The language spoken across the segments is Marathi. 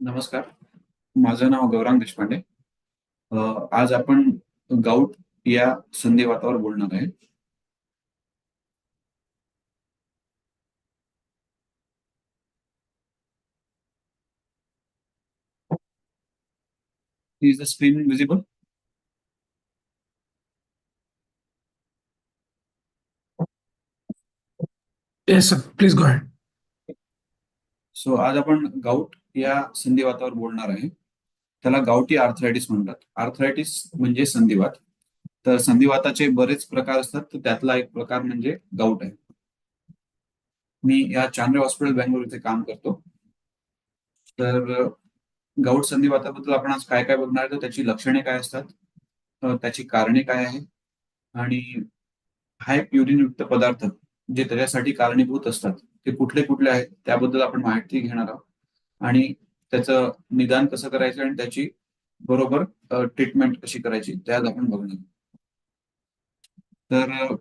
नमस्कार. माझं नाव गौरांग देशपांडे. आज आपण गाऊट या संधिवातावर बोलणार आहे. Is the screen visible yes sir please go ahead. So आज आपण गाऊट या संधिवातावर बोलणार आहे. त्याला गावठी आर्थरायटिस म्हणतात. आर्थरायटिस म्हणजे संधिवात. तर संधिवाताचे बरेच प्रकार असतात. तर त्यातला एक प्रकार म्हणजे गाऊट आहे. मी या चांद्रे हॉस्पिटल बँगलोर इथे काम करतो. तर गाऊट संधिवाताबद्दल आपण आज काय काय बघणार आहे? तर त्याची लक्षणे काय असतात? त्याची कारणे काय आहे? आणि हा एक युरिनयुक्त पदार्थ. जे त्याच्यासाठी कारणीभूत असतात ते कुठले कुठले आहेत त्याबद्दल आपण माहिती घेणार आहोत आणि त्याचं निदान कसं करायचं आणि त्याची बरोबर ट्रीटमेंट कशी करायची त्यात आपण बघणार आहोत. तर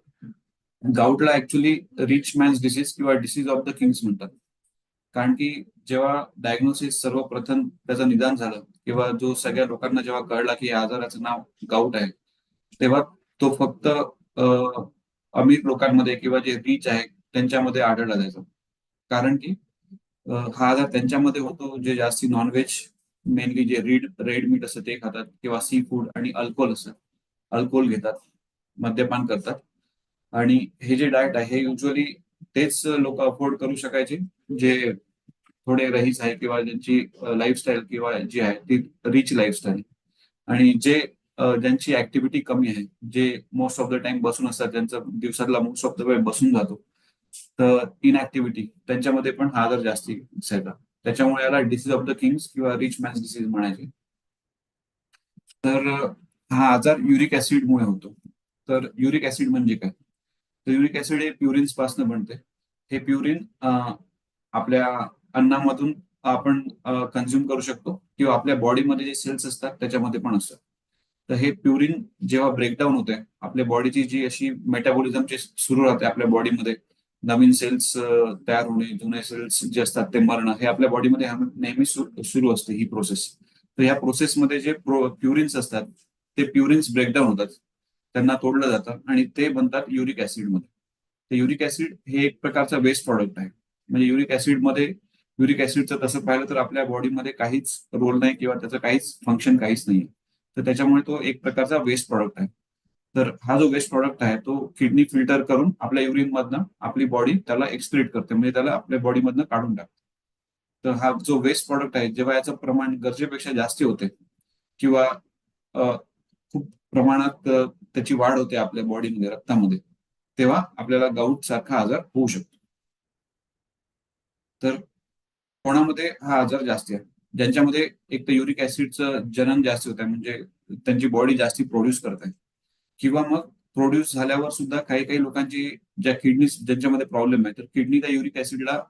गाऊटला ऍक्च्युली रिच मॅन्स डिसीज किंवा डिसीज ऑफ द किंग्स म्हणतात कारण की जेव्हा डायग्नोसिस सर्वप्रथम त्याचं निदान झालं किंवा जो सगळ्या लोकांना जेव्हा कळला की या आजाराचं नाव गाऊट आहे तेव्हा तो फक्त अमीर लोकांमध्ये किंवा जे रिच आहे त्यांच्यामध्ये आढळला जायचा कारण की हा आजार त्यांच्यामध्ये होतो जे जास्ती नॉनव्हेज मेनली जे रीड रेड मीट असतं ते खातात किंवा सी फूड आणि अल्कोहोल असतं. अल्कोहोल घेतात मद्यपान करतात. आणि हे जे डाएट आहे हे युजली तेच लोक अफोर्ड करू शकायचे जे थोडे रहीस आहे किंवा ज्यांची लाईफस्टाईल किंवा जी आहे ती रिच लाईफस्टाईल आणि जे ज्यांची ऍक्टिव्हिटी कमी आहे जे मोस्ट ऑफ द टाइम बसून असतात ज्यांचा दिवसातला मोस्ट ऑफ द वेळ बसून जातो तर इनऍक्टिव्हिटी त्यांच्यामध्ये पण हा आजार जास्ती दिसायचा त्याच्यामुळे याला डिसीज ऑफ द किंग्स किंवा रिच मॅन्स डिसीज म्हणायचे. तर हा आजार युरिक ऍसिडमुळे होतो. तर युरिक ऍसिड म्हणजे काय? तर युरिक ऍसिड हे प्युरिन्सपासून बनते. हे प्युरिन आपल्या अन्नामधून आपण कन्झ्युम करू शकतो किंवा आपल्या बॉडीमध्ये जे सेल्स असतात त्याच्यामध्ये पण असतात. तर हे प्युरिन जेव्हा ब्रेकडाऊन होते आपल्या बॉडीची जी अशी मेटाबॉलिझमची सुरू राहते आपल्या बॉडीमध्ये नवीन सेल्स तयार होणे जुने सेल्स जे असतात ते मरणं हे आपल्या बॉडीमध्ये नेहमी सुरू असते ही प्रोसेस तर ह्या प्रोसेसमध्ये जे प्रो प्युरिन्स असतात ते प्युरिन्स ब्रेकडाऊन होतात. त्यांना तोडलं जातं आणि ते बनतात युरिक ऍसिडमध्ये तर युरिक ऍसिड हे एक प्रकारचा वेस्ट प्रॉडक्ट आहे. म्हणजे युरिक ऍसिडमध्ये युरिक ऍसिडचं तसं पाहिलं तर आपल्या बॉडीमध्ये काहीच रोल नाही किंवा त्याचं काहीच फंक्शन काहीच नाही तर त्याच्यामुळे तो एक प्रकारचा वेस्ट प्रॉडक्ट आहे. तर हा जो वेस्ट प्रॉडक्ट आहे तो किडनी फिल्टर करून आपल्या युरिन मधनं आपली बॉडी त्याला एक्सक्रीट करते. म्हणजे त्याला आपल्या बॉडीमधनं काढून टाकते. तर हा जो वेस्ट प्रॉडक्ट आहे जेव्हा याचं प्रमाण गरजेपेक्षा जास्ती होते किंवा खूप प्रमाणात त्याची वाढ होते आपल्या बॉडीमध्ये रक्तामध्ये तेव्हा आपल्याला गाऊट सारखा आजार होऊ शकतो. तर कोणामध्ये हा आजार जास्ती आहे? ज्यांच्यामध्ये एक तर युरिक ऍसिडचं जनन जास्त होत आहे म्हणजे त्यांची बॉडी जास्ती प्रोड्यूस करत आहे किंवा मग प्रोड्यूस झाल्यावर सुद्धा काही काही लोकांची ज्या किडनी ज्यांच्यामध्ये प्रॉब्लेम आहे तर किडनी त्या युरिक ऍसिडला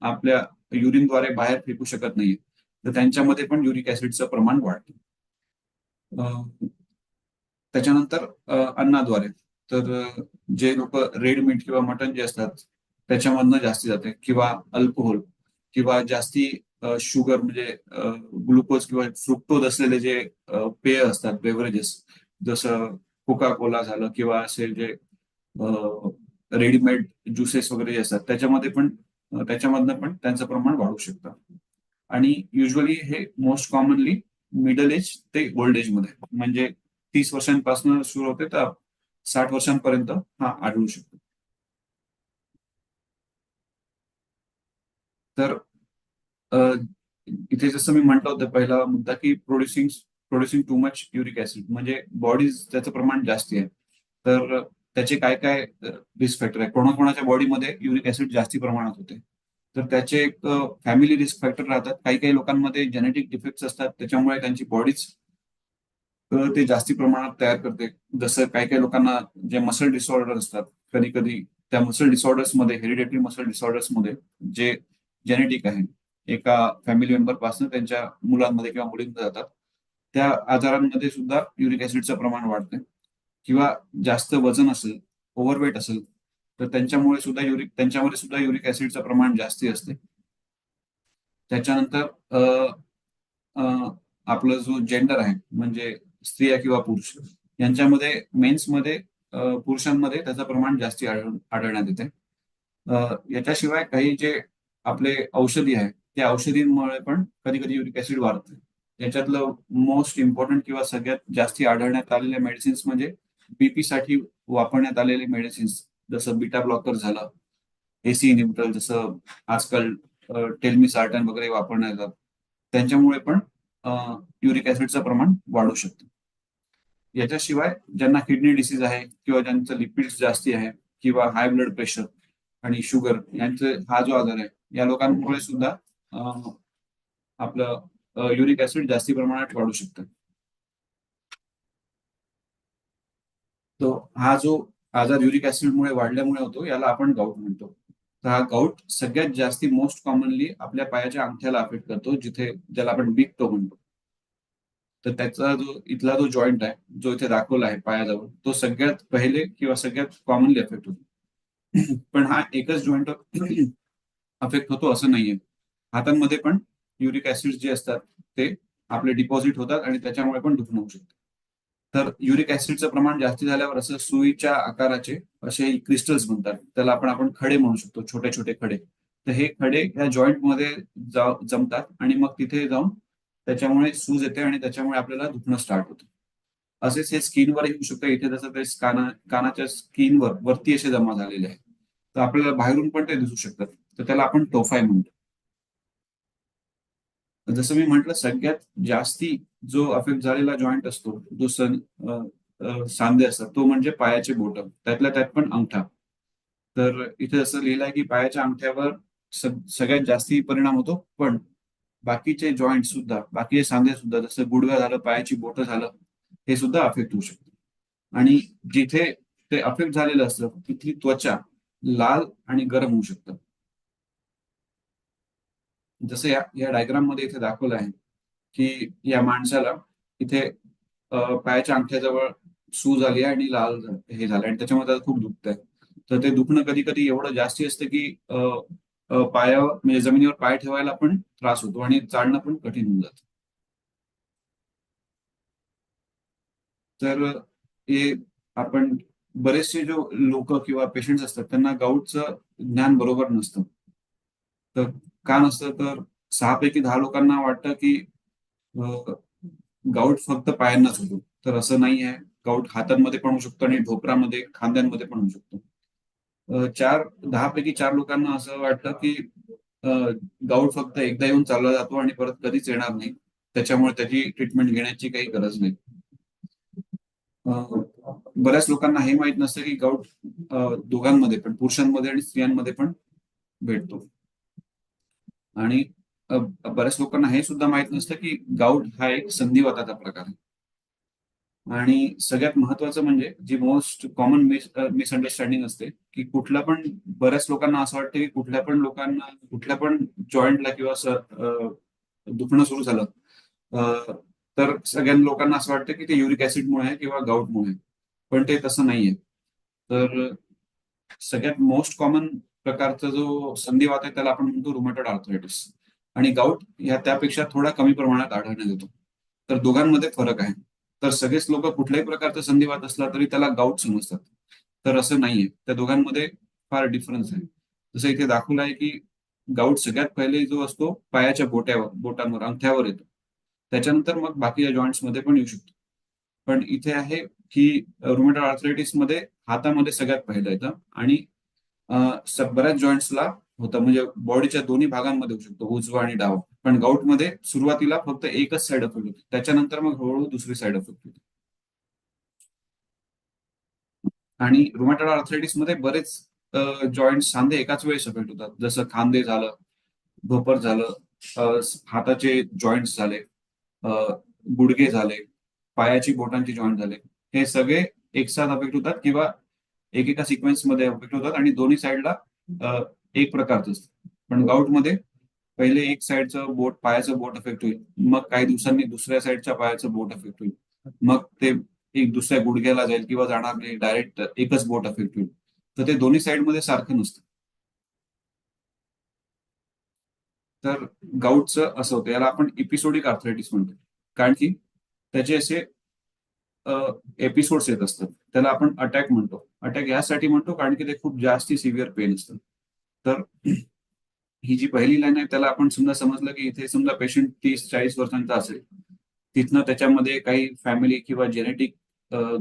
आपल्या युरिनद्वारे बाहेर फेकू शकत नाहीये. तर त्यांच्यामध्ये पण युरिक ऍसिडचं प्रमाण वाढतं. त्याच्यानंतर अन्नाद्वारे. तर जे लोक रेड मीट किंवा मटन जे असतात त्याच्यामधनं जास्ती जाते किंवा अल्कोहोल. किंवा जास्ती शुगर म्हणजे ग्लुकोज किंवा फ्रुक्टोज असलेले जे पेय असतात बेवरेजेस जसं कोका कोला झालं किंवा असे जे रेडीमेड ज्युसेस वगैरे जे असतात त्याच्यामध्ये पण त्याच्यामधनं पण त्यांचं प्रमाण वाढू शकतं. आणि युजली हे मोस्ट कॉमनली मिडल एज ते ओल्ड एजमध्ये म्हणजे तीस वर्षांपासून सुरू होते तर साठ वर्षांपर्यंत हा आढळू शकतो. तर इथे जसं मी म्हटलं होतं पहिला मुद्दा की producing producing too much uric acid म्हणजे बॉडीज त्याचं प्रमाण जास्ती आहे. तर त्याचे काय काय रिस्क फॅक्टर आहे? कोणाकोणाच्या बॉडीमध्ये युरिक ऍसिड जास्ती प्रमाणात होते? तर त्याचे एक फॅमिली रिस्क फॅक्टर राहतात. काही काही लोकांमध्ये जेनेटिक डिफेक्ट्स असतात. त्याच्यामुळे त्यांची बॉडीज ते जास्ती प्रमाणात तयार करते. जसं काही काही लोकांना जे मसल डिसऑर्डर असतात कधी कधी त्या मसल डिसऑर्डर्समध्ये हेरिडेटरी मसल डिसऑर्डर्समध्ये जे जेनेटिक आहे एका फॅमिली मेंबरपासून त्यांच्या मुलांमध्ये किंवा मुलींमध्ये जातात. त्या आजारांमध्ये सुद्धा युरिक ऍसिडचं प्रमाण वाढते किंवा जास्त वजन असेल ओव्हरवेट असेल तर त्यांच्यामुळे सुद्धा युरिक त्यांच्यामध्ये सुद्धा युरिक ऍसिडचं प्रमाण जास्ती असते त्याच्यानंतर अ, आपलं जो जेंडर आहे म्हणजे स्त्रिया किंवा पुरुष यांच्यामध्ये मेन्समध्ये पुरुषांमध्ये त्याचं प्रमाण जास्ती आढळ- आढळण्यात येते याच्याशिवाय काही जे आपले औषधी आहे त्या औषधींमुळे पण कधी कधी युरिक ऍसिड वाढते. त्याच्यातलं मोस्ट इम्पॉर्टंट किंवा सगळ्यात जास्ती आढळण्यात आलेल्या मेडिसिन्स म्हणजे बीपी साठी वापरण्यात आलेले मेडिसिन्स जसं बीटा ब्लॉकर झालं एसी इनिबिटर जसं आजकाल टेल्मी सार्टन वगैरे वापरण्यात येतात त्यांच्यामुळे पण युरिक ऍसिडचं प्रमाण वाढू शकतं. याच्याशिवाय ज्यांना किडनी डिसीज आहे किंवा ज्यांचं लिपिड्स जास्ती आहे किंवा हाय ब्लड प्रेशर आणि शुगर यांचे हा जो आजार आहे या लोकांमुळे सुद्धा आपलं युरिक ऍसिड जास्ती प्रमाणात वाढू शकतं. तो हा जो आजार युरिक ऍसिडमुळे वाढल्यामुळे होतो याला आपण गाऊट म्हणतो. तर हा गाऊट सगळ्यात जास्ती मोस्ट कॉमनली आपल्या पायाच्या अंगठ्याला अफेक्ट करतो जिथे ज्याला आपण बिग टो म्हणतो. तर त्याचा जो इथला जो जॉईंट आहे जो इथे दाखवला आहे पायाजवळ तो सगळ्यात पहिले किंवा सगळ्यात कॉमनली अफेक्ट होतो. पण हा एकच जॉईंट अफेक्ट होतो असं नाहीये. हातांमध्ये पण युरिक ऍसिड जे असतात ते आपले डिपॉझिट होतात आणि त्याच्यामुळे पण दुखणं होऊ शकतं. तर युरिक ऍसिडचं प्रमाण जास्ती झाल्यावर असं सुईच्या आकाराचे असे क्रिस्टल्स बनतात. त्याला आपण आपण खडे म्हणू शकतो छोटे छोटे खडे. तर हे खडे ह्या जॉईंटमध्ये जमतात आणि मग तिथे जाऊन त्याच्यामुळे सूज येते आणि त्याच्यामुळे आपल्याला दुखणं स्टार्ट होतं. असेच हे स्किनवर येऊ शकतं. इथे जसं ते काना कानाच्या स्किनवर वरती असे जमा झालेले आहे तर आपल्याला बाहेरून पण ते दिसू शकतात. तर त्याला आपण टोफाय म्हणतो. जसं मी म्हटलं सगळ्यात जास्ती जो अफेक्ट झालेला जॉईंट असतो जो सण सांधे असतात तो म्हणजे पायाचे बोट. त्यातल्या त्यात पण अंगठा. तर इथे असं लिहिलं आहे की पायाच्या अंगठ्यावर सगळ्यात जास्ती परिणाम होतो पण बाकीचे जॉईंट सुद्धा बाकीचे सांधे सुद्धा जसं गुडघा झालं पायाची बोटं झालं हे सुद्धा अफेक्ट होऊ शकतं. आणि जिथे ते अफेक्ट झालेलं असतं तिथली त्वचा लाल आणि गरम होऊ शकतं. जसं या या डायग्राममध्ये इथे दाखवलं आहे की या माणसाला इथे पायाच्या अंगठ्याजवळ सूज आली आहे आणि लाल हे झालं आणि त्याच्यामुळे खूप दुखत आहे तर ते दुखणं कधी कधी एवढं जास्ती असतं की पायावर म्हणजे जमिनीवर पाय ठेवायला पण त्रास होतो आणि चालणं पण कठीण होऊन जातं. तर हे आपण बरेचसे जो लोक किंवा पेशंट्स असतात त्यांना गाऊटचं ज्ञान बरोबर नसतं. तर का नसतं तर सहा पैकी दहा लोकांना वाटतं की गाऊट फक्त पायांनाच होतो. तर असं नाही आहे. गाऊट हातांमध्ये पण होऊ शकतो आणि ढोपरामध्ये खांद्यांमध्ये पण होऊ शकतो. चार दहा पैकी चार लोकांना असं वाटतं की गाऊट फक्त एकदा येऊन चालला जातो आणि परत कधीच येणार नाही. त्याच्यामुळे त्याची ट्रीटमेंट घेण्याची काही गरज नाही. बऱ्याच लोकांना हे माहीत नसतं की गाऊट दोघांमध्ये पण पुरुषांमध्ये आणि स्त्रियांमध्ये पण भेटतो. आणि बऱ्याच लोकांना हे सुद्धा माहीत नसतं की गाऊट हा एक संधिवाताचा प्रकार आहे आणि सगळ्यात महत्वाचं म्हणजे जी मोस्ट कॉमन मिसअंडरस्टँडिंग असते की कुठल्या पण बऱ्याच लोकांना असं वाटतं की कुठल्या पण लोकांना कुठल्या पण जॉईंटला किंवा दुखणं सुरू झालं तर सगळ्या लोकांना असं वाटतं की ते युरिक ऍसिडमुळे आहे किंवा गाऊटमुळे आहे. पण ते तसं नाहीये तर सगळ्यात मोस्ट कॉमन प्रकारचा जो संधिवात आहे त्याला आपण म्हणतो रुमॅटॉइड आर्थरायटिस आणि गाऊट ह्या त्यापेक्षा थोडा कमी प्रमाणात आढळण्यात येतो. तर दोघांमध्ये फरक आहे. तर सगळेच लोक कुठल्याही प्रकारचा संधिवात असला तरी त्याला गाऊट समजतात. तर असं नाहीये. त्या दोघांमध्ये फार डिफरन्स आहे. जसं इथे दाखवलं आहे की गाऊट सगळ्यात पहिले जो असतो पायाच्या बोट्यावर बोटांवर अंगठ्यावर येतो. त्याच्यानंतर मग बाकीच्या जॉईंट्समध्ये पण येऊ शकतो. पण इथे आहे की रुमेटॉइड आर्थरायटिसमध्ये हातामध्ये सगळ्यात पहिलं येतं आणि बऱ्याच जॉईंट्सला होतं. म्हणजे बॉडीच्या दोन्ही भागांमध्ये होऊ शकतो. उजवा आणि डावा. पण गाऊटमध्ये सुरुवातीला फक्त एकच साइड अफेक्ट होते. त्याच्यानंतर मग हळूहळू दुसरी साईड अफेक्ट होते. आणि रुमॅटॉइड आर्थरायटिसमध्ये बरेच जॉईंट सांधे एकाच वेळेस अफेक्ट होतात. जसं खांदे झालं भोपर झालं हाताचे जॉईंट झाले गुडघे झाले पायाची बोटांचे जॉईंट झाले. हे सगळे एकसाथ अफेक्ट होतात किंवा एकेका सिक्वेन्समध्ये अफेक्ट होतात आणि दोन्ही साईडला एक प्रकारचं असतं. पण गाऊटमध्ये पहिले एक साईडचं बोट पायाचं बोट अफेक्ट होईल. मग काही दिवसांनी दुसऱ्या साईडच्या पायाचं बोट अफेक्ट होईल. मग ते एक दुसऱ्या गुडघ्याला जाईल किंवा जाणार नाही डायरेक्ट एकच बोट अफेक्ट होईल. तर ते दोन्ही साइडमध्ये सारखं नसतं. तर गाऊटचं असं होतं. याला आपण इपिसोडिक आर्थरायटिस म्हणतो. कारण की त्याचे असे एपिसोड्स येत असतात. त्याला आपण अटॅक म्हणतो. अटॅक यासाठी म्हणतो कारण की ते खूप जास्ती सिव्हिअर पेन असतं. तर ही जी पहिली लाईन आहे त्याला आपण समजा समजलं की इथे समजा पेशंट तीस चाळीस वर्षांचा असेल. तिथनं त्याच्यामध्ये काही फॅमिली किंवा जेनेटिक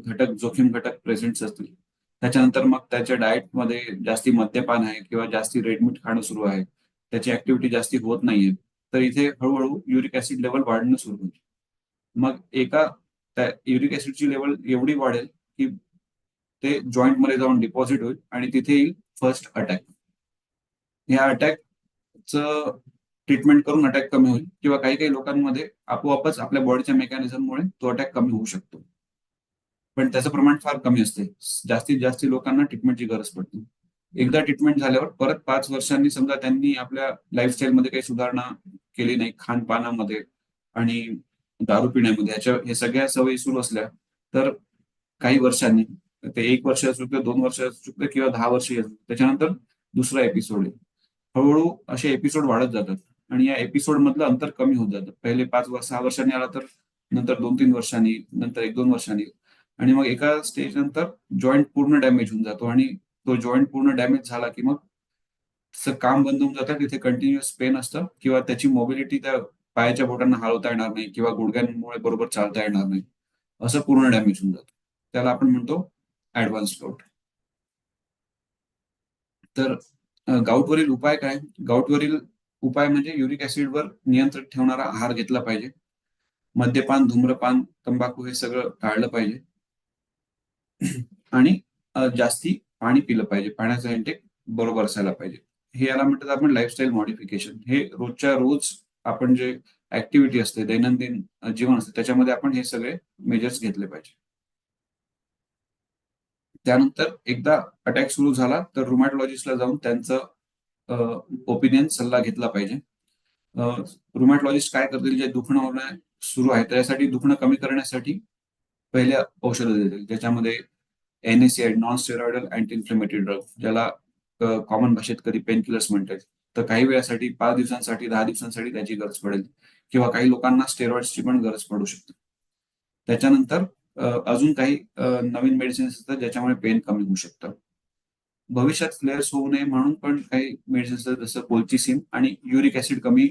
घटक जोखीम घटक प्रेझेंट असतील. त्याच्यानंतर मग त्याच्या डाएटमध्ये जास्ती मद्यपान आहे किंवा जास्ती रेडमीट खाणं सुरू आहे. त्याची ऍक्टिव्हिटी जास्ती होत नाहीये. तर इथे हळूहळू युरिक ऍसिड लेवल वाढणं सुरू होईल. मग एका त्या युरिक ऍसिडची लेवल एवढी वाढेल की ते जॉईंटमध्ये जाऊन डिपॉझिट होईल आणि तिथे येईल फर्स्ट अटॅक ह्या अटॅकचं ट्रीटमेंट करून अटॅक कमी होईल किंवा काही काही लोकांमध्ये आपोआपच आपल्या बॉडीच्या मेकॅनिझममुळे तो अटॅक कमी होऊ शकतो. पण त्याचं प्रमाण फार कमी असते. जास्तीत जास्त लोकांना ट्रीटमेंटची गरज पडते. एकदा ट्रीटमेंट झाल्यावर परत पाच वर्षांनी समजा त्यांनी आपल्या लाईफस्टाईलमध्ये काही सुधारणा केली नाही खानपानामध्ये आणि दारू पिण्यामध्ये याच्या हे सगळ्या सवयी सुरू असल्या तर काही वर्षांनी ते एक वर्ष असू शकतं दोन वर्ष असू शकतं किंवा दहा वर्ष असू त्याच्यानंतर दुसरा एपिसोड आहे. हळूहळू असे एपिसोड वाढत जातात आणि या एपिसोड मधलं अंतर कमी होत जातं. पहिले पाच वर्ष सहा वर्षांनी आला तर नंतर दोन तीन वर्षांनी नंतर एक दोन वर्षांनी. आणि मग एका स्टेज नंतर जॉईंट पूर्ण डॅमेज होऊन जातो आणि तो जॉईंट पूर्ण डॅमेज झाला की मग काम बंद होऊन जातं तिथे कंटिन्युअस पेन असतं किंवा त्याची मोबिलिटी त्या पायाच्या बोटांना हलवता येणार नाही किंवा गुडघ्यांमुळे बरोबर चालता येणार नाही. असं पूर्ण डॅमेज होऊन जातं. त्याला आपण म्हणतो ऍडव्हान्स गाऊट तर गाऊटवरील उपाय काय? गाऊटवरील उपाय म्हणजे युरिक ऍसिडवर नियंत्रण ठेवणारा आहार घेतला पाहिजे. मद्यपान धूम्रपान तंबाखू हे सगळं टाळलं पाहिजे. आणि जास्ती पाणी पिलं पाहिजे. पाण्याचा इंटेक बरोबर असायला पाहिजे. हे याला म्हणतात आपण लाईफस्टाईल मॉडिफिकेशन हे रोजच्या रोज आपण जे ऍक्टिव्हिटी असते दैनंदिन जीवन असते त्याच्यामध्ये आपण हे सगळे मेजर्स घेतले पाहिजे. त्यानंतर एकदा अटॅक सुरू झाला तर रुमॅटॉलॉजिस्टला जाऊन त्यांचं ओपिनियन सल्ला घेतला पाहिजे. रुमॅटॉलॉजिस्ट काय करतील जे दुखणं होणं सुरू आहे त्यासाठी दुखणं कमी करण्यासाठी पहिल्या औषधं देतील. ज्याच्यामध्ये NACI non steroidal anti inflammatory drug ज्याला कॉमन भाषेत कधी पेन किलर्स म्हणतात. तर काही वेळासाठी पाच दिवसांसाठी दहा दिवसांसाठी त्याची गरज पडेल. किंवा काही लोकांना स्टेरॉइड्सची पण गरज पडू शकते. त्याच्यानंतर अजून काही नवीन मेडिसिन्स असतात ज्याच्यामुळे पेन कमी होऊ शकतं. भविष्यात फ्लेअर्स होऊ नये म्हणून पण काही मेडिसिन्स असतात जसं कोल्चिसिन आणि युरिक ऍसिड कमी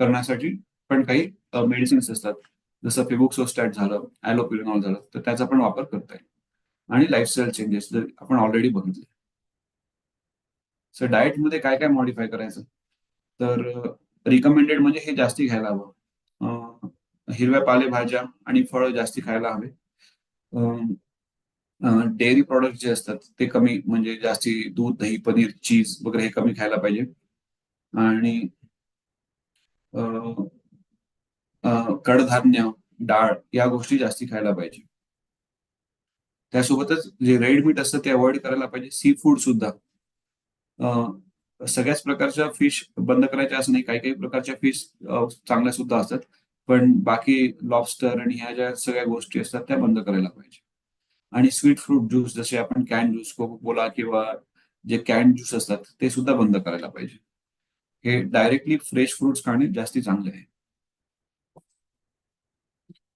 करण्यासाठी पण काही मेडिसिन्स असतात. जसं फिबुक्सोस्टॅट झालं ॲलोपिरिनॉल झालं तर त्याचा पण वापर करता येईल. आणि लाईफस्टाईल चेंजेस जर आपण ऑलरेडी बघितले. सर डाएटमध्ये काय काय मॉडीफाय करायचं? तर रिकमेंडेड म्हणजे हे जास्ती घ्यायला हवं. हिरव्या पालेभाज्या आणि फळं जास्ती खायला हवे. डेअरी प्रॉडक्ट जे असतात ते कमी म्हणजे जास्ती दूध दही पनीर चीज वगैरे हे कमी खायला पाहिजे. आणि कडधान्य डाळ या गोष्टी जास्ती खायला पाहिजे. त्यासोबतच जे रेड मीट असतं ते अवॉइड करायला पाहिजे. सी फूड सुद्धा. सगळ्याच प्रकारच्या फिश बंद करायच्या असं नाही. काही काही प्रकारच्या फिश चांगल्या सुद्धा असतात. पण बाकी लॉबस्टर आणि ह्या ज्या सगळ्या गोष्टी असतात त्या बंद करायला पाहिजे. आणि स्वीट फ्रूट ज्यूस जसे आपण कॅन ज्यूस कोकोकोला किंवा जे कॅन ज्यूस असतात ते सुद्धा बंद करायला पाहिजे. हे डायरेक्टली फ्रेश फ्रुट्स खाणे जास्ती चांगले आहे.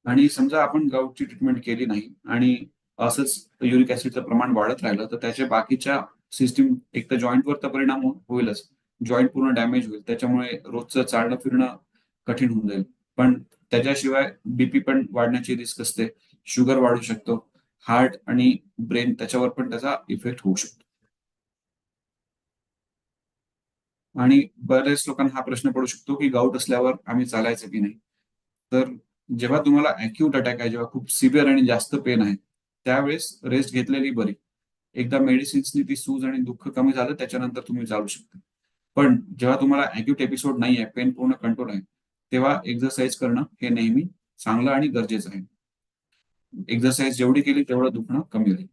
आणि समजा आपण गाऊटची ट्रीटमेंट केली नाही आणि असंच युरिक ऍसिडचं प्रमाण वाढत राहिलं तर त्याच्या बाकीच्या सिस्टीम एक तर जॉईंटवर तर परिणाम हो-, होईलच. जॉईंट पूर्ण डॅमेज होईल. त्याच्यामुळे रोजचं चालणं फिरणं कठीण होऊन जाईल. पण त्याच्याशिवाय बीपी पण वाढण्याची रिस्क असते. शुगर वाढू शकतो. हार्ट आणि ब्रेन त्याच्यावर पण त्याचा इफेक्ट होऊ शकतो. आणि बरेच लोकांना हा प्रश्न पडू शकतो की गाऊट असल्यावर आम्ही चालायचं की नाही. तर जेव्हा तुम्हाला अॅक्यूट अटॅक आहे जेव्हा खूप सिव्हिअर आणि जास्त पेन आहे त्यावेळेस रेस्ट घेतलेली बरी. एकदा मेडिसिन्सनी ती सूज आणि दुःख कमी झालं त्याच्यानंतर तुम्ही चालू शकता. पण जेव्हा तुम्हाला अॅक्युट एपिसोड नाही आहे पेन पूर्ण कंट्रोल आहे तेव्हा एक्झरसाईज करणं हे नेहमी चांगलं आणि गरजेचं आहे. एक्झरसाईज जेवढी केली तेवढं दुखणं कमी होईल